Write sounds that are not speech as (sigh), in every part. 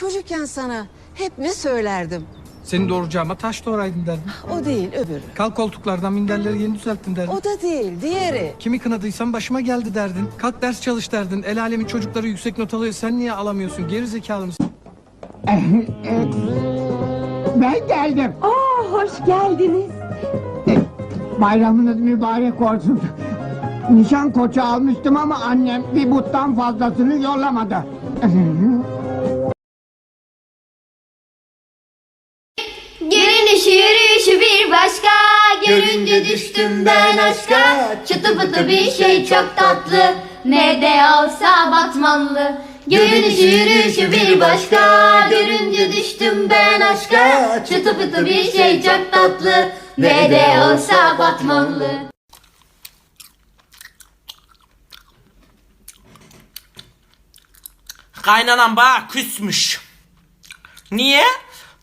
Çocukken sana hep ne söylerdim? Seni doğuracağıma taş doğraydın derdin. O değil öbürü. Kalk koltuklardan minderleri yeni düzelttin derdin. O da değil diğeri. Kimi kınadıysam başıma geldi derdin. Kalk ders çalış derdin. El alemin çocukları yüksek not alıyor. Sen niye alamıyorsun? Geri zekalı mısın? (laughs) Ben geldim. Aa, hoş geldiniz. Bayramınız mübarek olsun. Nişan koçu almıştım ama annem bir buttan fazlasını yollamadı. (laughs) düştüm ben aşka. Çıtı pıtı bir şey çok tatlı. Ne de olsa batmanlı Görünüşü yürüyüşü bir başka. Görünce düştüm ben aşka. Çıtı pıtı bir şey çok tatlı. Ne de olsa batmanlı Kaynanan bana küsmüş. Niye?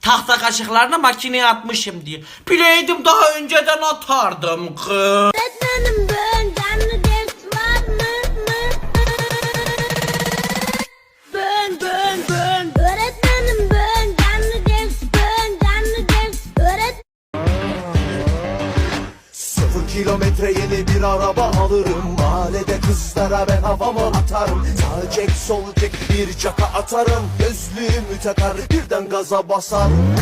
Tahta kaşıklarını makineye atmışım diye. Bileydim daha önceden atardım kız. Öğretmenim bugün canlı ders var mı? Bugün bugün bugün Öğretmenim ders Bugün canlı ders Öğret Sıfır kilometre yeni bir araba alırım. Mahallede kızlara ben havamı atarım. Sağ çek sol çek bir caka atarım. Gözlüğümü takar birden gaza basarım.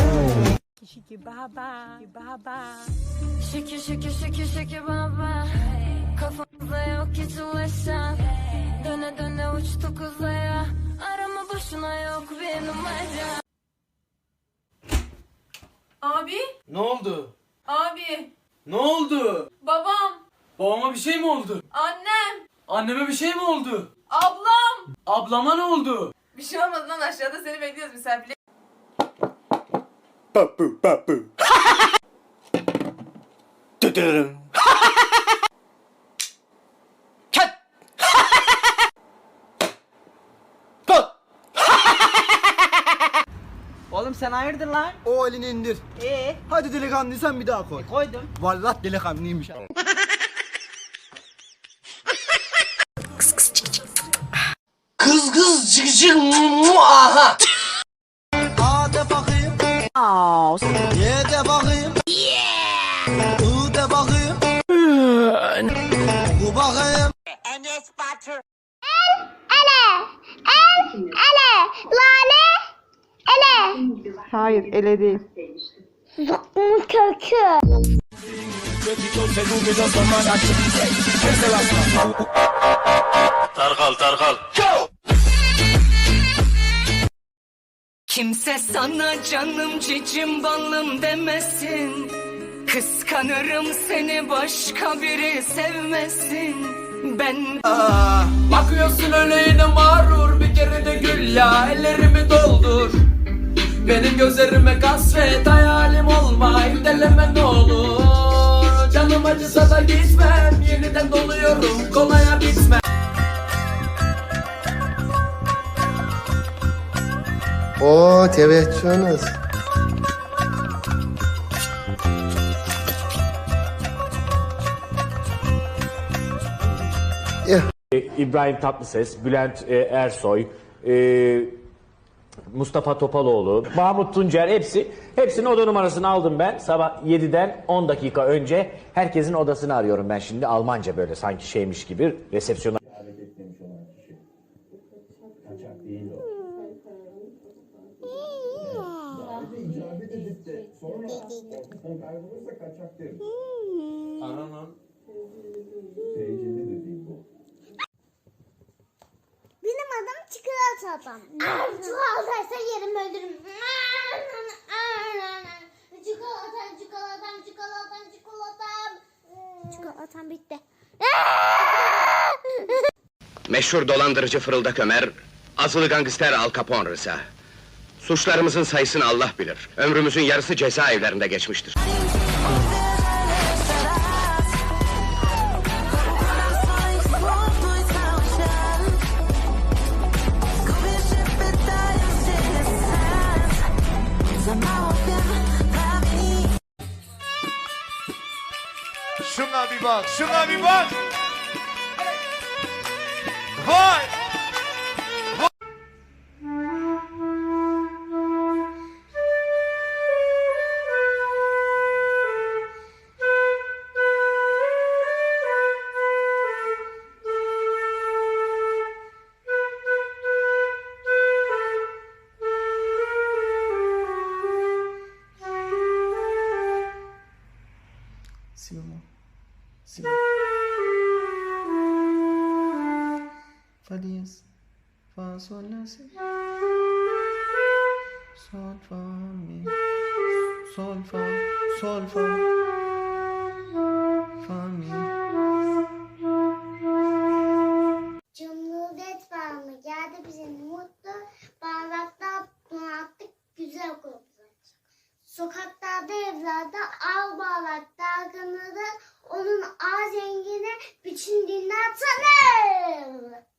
Şükür şükür şükür şükür baba. Kafamızda yok hiç ulaşan. Döne döne uçtuk uzaya Arama boşuna yok bir numara Abi, Ne oldu? abi, Ne oldu? babam, Babama bir şey mi oldu? annem, Anneme bir şey mi oldu? ablam. Ablama ne oldu? Bir şey olmadı lan aşağıda seni bekliyoruz misafirle. Papu papu Tütürüm Ket! Oğlum sen hayırdır lan? O elini indir. Ee, Hadi delikanlıysan bir daha koy. koydum. Vallahi delikanlıymış. Cık mu aha. A de bakayım. Y de bakayım. I de bakayım. Bu bakayım. Hayır, ele değil. Tarkal Kimse sana canım cicim balım demesin. Kıskanırım seni başka biri sevmesin. Ben Bakıyorsun öyle yine mağrur bir kere de gül ya ellerimi doldur. Benim gözlerime kasvet hayalim olma deleme ne olur. Canım acısa da gitmem yeniden doluyorum kolaya bitmem. O teveccühünüz. İbrahim Tatlıses, Bülent e, Ersoy, e, Mustafa Topaloğlu, Mahmut Tuncer hepsi hepsinin oda numarasını aldım ben. Sabah 7'den 10 dakika önce herkesin odasını arıyorum ben şimdi. Almanca böyle sanki şeymiş gibi resepsiyona Benim adım çikolata adam. Çikolataysa yerim öldürürüm. Çikolatam, çikolatam, çikolatam, çikolatam. Çikolatam bitti. Meşhur dolandırıcı fırıldak Ömer, azılı gangster Al Capone Rıza. Suçlarımızın sayısını Allah bilir. Ömrümüzün yarısı cezaevlerinde geçmiştir. Şuna bir bak şuna bir bak Vay Fa diyez. Fa sol la si. Sol fa mi. Sol fa. Sol fa. Fa mi. Cumhuriyet var mı? Geldi bize mutlu. Bağlatlar donattık güzel koklayacak. Sokaklarda evlerde al bağlat dalgınları onun ağız rengine bütün tanır.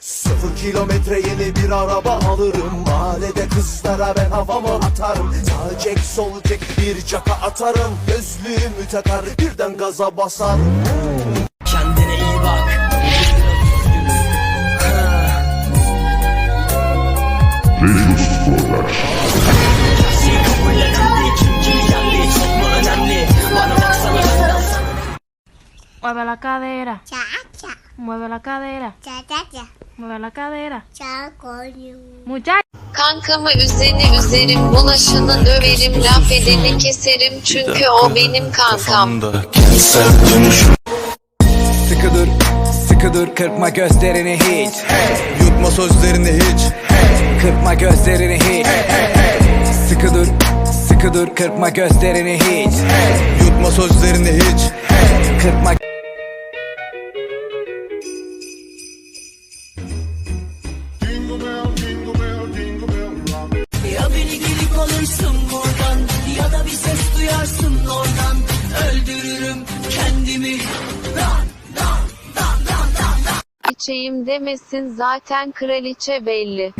Sıfır kilometre yeni bir araba alırım. Mahallede kızlara ben havamı atarım. Sağ çek sol çek bir caka atarım. Gözlüğümü takar birden gaza basarım Mueve la cadera, Cha cha mueve la cadera, cha cha cha mueve la cadera. cha koyu. Muchacho. Kankamı üzeni üzerim, bulaşını döverim, laf edeni keserim çünkü o benim kankam. Sıkı dur, sıkı dur, kırpma gözlerini hiç. Yutma sözlerini hiç. Kırpma gözlerini hiç. Sıkı dur, sıkı dur, kırpma gözlerini hiç. Yutma sözlerini hiç. Kırpma İçeyim demesin zaten kraliçe belli.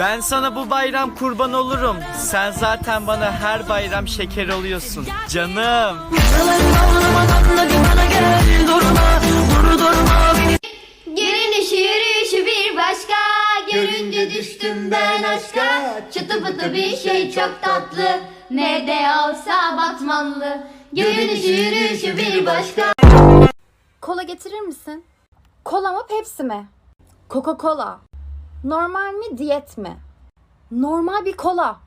Ben sana bu bayram kurban olurum. Sen zaten bana her bayram şeker oluyorsun. Canım. İşi yürüyüşü bir başka Görünce düştüm ben aşka Çıtı pıtı bir şey çok tatlı Ne de olsa batmanlı işi yürüyüşü bir başka Kola getirir misin? Kola mı Pepsi mi? Coca-Cola. Normal mi diyet mi? Normal bir kola.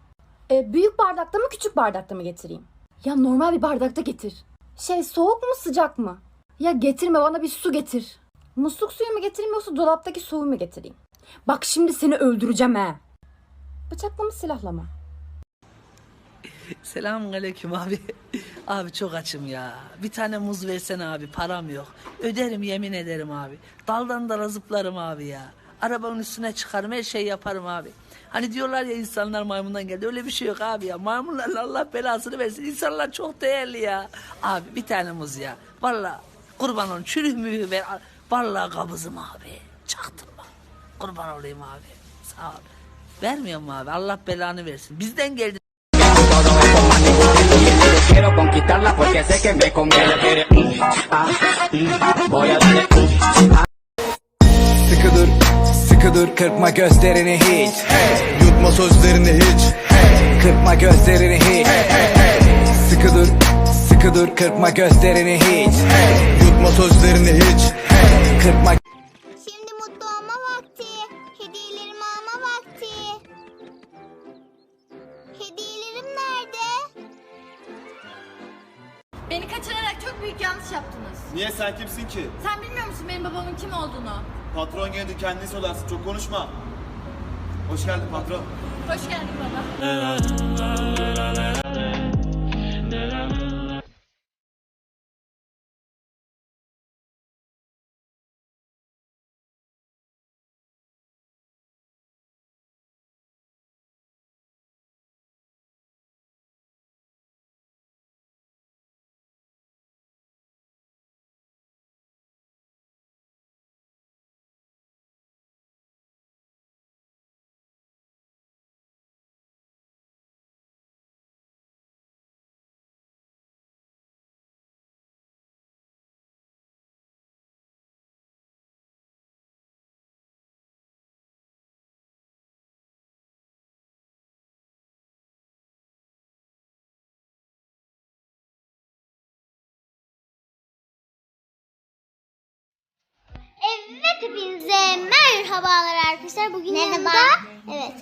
E, büyük bardakta mı küçük bardakta mı getireyim? Ya normal bir bardakta getir. Şey soğuk mu sıcak mı? Ya getirme bana bir su getir. Musluk suyu mu getireyim yoksa dolaptaki suyu mu getireyim? Bak şimdi seni öldüreceğim he. Bıçakla mı silahla mı? Selamun abi. (laughs) Abi çok açım ya. Bir tane muz versene abi param yok. Öderim yemin ederim abi. Daldan dala zıplarım abi ya. Arabanın üstüne çıkarım her şey yaparım abi. Hani diyorlar ya insanlar maymundan geldi. Öyle bir şey yok abi ya. Maymunlarla Allah belasını versin. İnsanlar çok değerli ya. Abi bir tane muz ya. Vallahi kurban olun çürük mühü ver. Vallahi kabızım abi. Çaktırma. Kurban olayım abi. Sağ ol. Vermiyorum abi. Allah belanı versin. Bizden geldi. Quiero conquistarla porque sé que me conviene. Voy a darle. Sıkı dur, sıkı dur, kırpma gözlerini hiç. Yutma sözlerini hiç. Kırpma gözlerini hiç. Sıkı dur, sıkı dur, kırpma gözlerini hiç. Yutma sözlerini hiç. Kırpma Şimdi mutlu olma vakti Hediyelerimi alma vakti Hediyelerim nerede? Beni kaçırarak çok büyük yanlış yaptınız. Niye sen kimsin ki? Sen bilmiyor musun benim babamın kim olduğunu? Patron geldi kendini söylersin çok konuşma. Hoş geldin patron. Hoş geldin baba. Evet hepinize merhabalar arkadaşlar. Bugün yanımda evet.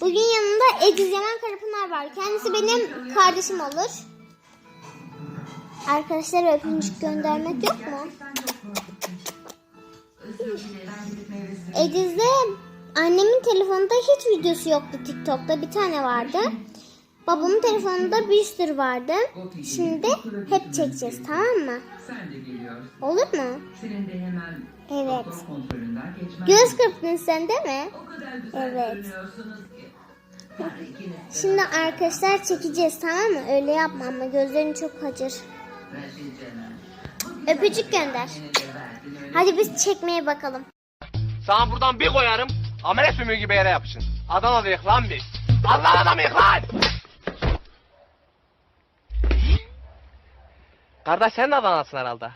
Bugün yanımda Ediz Yaman Karapınar var. Kendisi benim kardeşim olur. Arkadaşlar öpücük göndermek yok mu? Ediz'de annemin telefonunda hiç videosu yoktu TikTok'ta. Bir tane vardı. Babamın telefonunda bir sürü vardı. Şimdi hep çekeceğiz tamam mı? Olur mu? Evet. Göz kırptın sen değil mi? Evet. Şimdi arkadaşlar çekeceğiz tamam mı? Öyle yapma ama gözlerin çok acır. Öpücük gönder. Hadi biz çekmeye bakalım. Sana buradan bir koyarım. Amele sümüğü gibi yere yapışın. Adana'dayız lan biz. Allah adamıyız lan. Kardeş sen de Adana'sın herhalde.